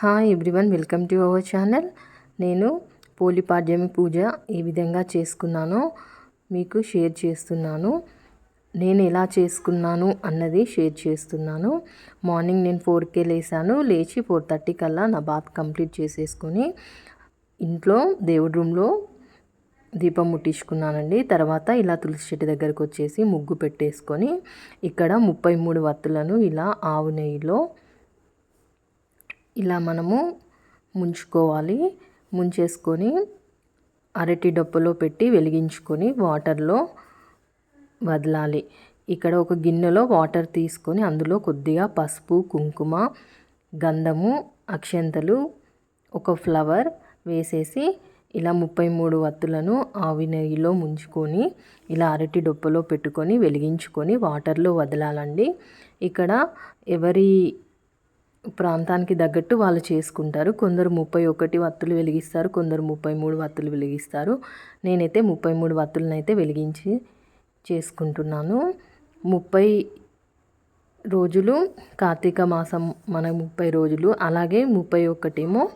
Hi everyone welcome to our channel నేను పోలిపాడ్యమి పూజ ఏ విధంగా చేసుకున్నానో. మీకు షేర్ చేస్తున్నాను. నేను ఎలా చేసుకున్నాను అన్నది షేర్ చేస్తున్నాను. మార్నింగ్ నేను ఫోర్కే లేసాను. లేచి ఫోర్ థర్టీ కల్లా నా బాత్ కంప్లీట్ చేసేసుకొని ఇంట్లో దేవుడి రూమ్లో దీపం ముట్టించుకున్నానండి. తర్వాత ఇలా తులసి చెట్టు దగ్గరకు వచ్చేసి ముగ్గు పెట్టేసుకొని ఇక్కడ ముప్పై మూడు వత్తులను ఇలా ఆవు నెయ్యిలో ఇలా మనము ముంచుకోవాలి. ముంచేసుకొని అరటి డొప్పలో పెట్టి వెలిగించుకొని వాటర్లో వదలాలి. ఇక్కడ ఒక గిన్నెలో వాటర్ తీసుకొని అందులో కొద్దిగా పసుపు కుంకుమ గంధము అక్షంతలు ఒక ఫ్లవర్ వేసేసి ఇలా ముప్పై మూడు వత్తులను ఆవి నెయ్యిలో ముంచుకొని ఇలా అరటి డొప్పలో పెట్టుకొని వెలిగించుకొని వాటర్లో వదలాలండి. ఇక్కడ ఎవరి ప్రాంతానికి తగ్గట్టు వాళ్ళు చేసుకుంటారు. కొందరు ముప్పై ఒకటి వత్తులు వెలిగిస్తారు కొందరు ముప్పై మూడు వత్తులు వెలిగిస్తారు. నేనైతే ముప్పై మూడు వత్తులను అయితే వెలిగించి చేసుకుంటున్నాను. ముప్పై రోజులు కార్తీక మాసం మన ముప్పై రోజులు అలాగే ముప్పై ఒకటేమో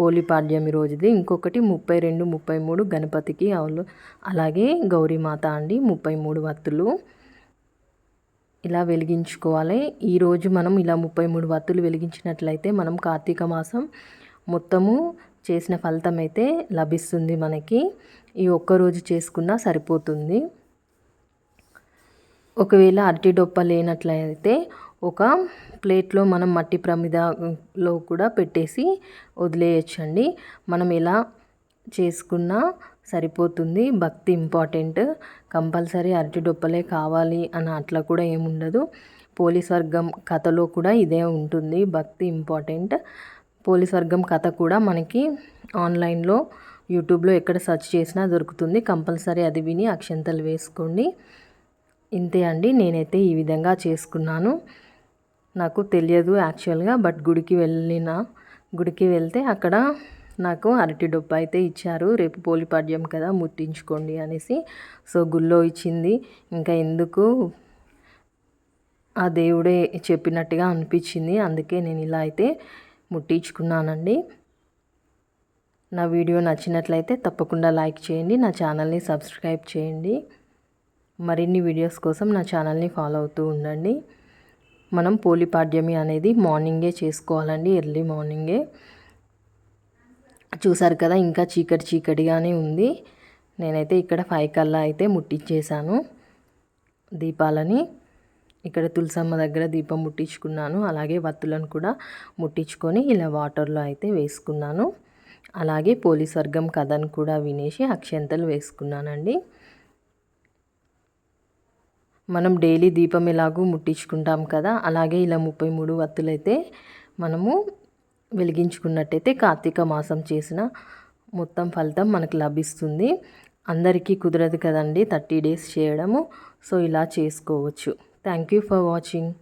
పోలిపాడ్యమి రోజుది ఇంకొకటి ముప్పై రెండు ముప్పై మూడు గణపతికి అలాగే గౌరీమాత అండి ముప్పై మూడు వత్తులు. ఇలా వెలిగించుకోవాలి. ఈరోజు మనం ఇలా ముప్పై మూడు వత్తులు వెలిగించినట్లయితే మనం కార్తీక మాసం మొత్తము చేసిన ఫలితం అయితే లభిస్తుంది మనకి. ఈ ఒక్కరోజు చేసుకున్నా సరిపోతుంది. ఒకవేళ అరటి డొప్ప లేనట్లయితే ఒక ప్లేట్లో మనం మట్టి ప్రమిదలో కూడా పెట్టేసి వదిలేయచ్చండి. మనం ఎలా చేసుకున్నా సరిపోతుంది. భక్తి ఇంపార్టెంట్. కంపల్సరీ అరటిడొప్పలే కావాలి అని అట్లా కూడా ఏముండదు. పోలీస్ వర్గం కథలో కూడా ఇదే ఉంటుంది. భక్తి ఇంపార్టెంట్. పోలీస్ వర్గం కథ కూడా మనకి ఆన్లైన్లో యూట్యూబ్లో ఎక్కడ సెర్చ్ చేసినా దొరుకుతుంది. కంపల్సరీ అది విని అక్షంతలు వేసుకోండి. ఇంతే అండి. నేనైతే ఈ విధంగా చేసుకున్నాను. నాకు తెలియదు యాక్చువల్గా బట్ గుడికి వెళ్ళిన గుడికి వెళ్తే అక్కడ నాకు అరటి డొప్ప అయితే ఇచ్చారు. రేపు పోలిపాడ్యం కదా ముట్టించుకోండి అనేసి. సో గుళ్ళో ఇచ్చింది. ఇంకా ఎందుకు? ఆ దేవుడే చెప్పినట్టుగా అనిపించింది. అందుకే నేను ఇలా అయితే ముట్టించుకున్నానండి. నా వీడియో నచ్చినట్లయితే తప్పకుండా లైక్ చేయండి. నా ఛానల్ని సబ్స్క్రైబ్ చేయండి. మరిన్ని వీడియోస్ కోసం నా ఛానల్ని ఫాలో అవుతూ ఉండండి. మనం పోలిపాడ్యమి అనేది మార్నింగే చేసుకోవాలండి. ఎర్లీ మార్నింగే. చూసారు కదా ఇంకా చీకటి చీకటిగానే ఉంది. నేనైతే ఇక్కడ ఫైవ్ కల్లా అయితే ముట్టించేశాను దీపాలని. ఇక్కడ తులసమ్మ దగ్గర దీపం ముట్టించుకున్నాను. అలాగే వత్తులను కూడా ముట్టించుకొని ఇలా వాటర్లో అయితే వేసుకున్నాను. అలాగే పోలీస్ వర్గం కథను కూడా వినేసి అక్షంతలు వేసుకున్నానండి. మనం డైలీ దీపం ఎలాగూ ముట్టించుకుంటాం కదా అలాగే ఇలా ముప్పై మూడు వత్తులైతే మనము వెలిగించుకున్నట్టయితే కార్తీక మాసం చేసిన మొత్తం ఫలితం మనకు లభిస్తుంది. అందరికీ కుదరదు కదండి థర్టీ డేస్ చేయడము. సో ఇలా చేసుకోవచ్చు. Thank you for watching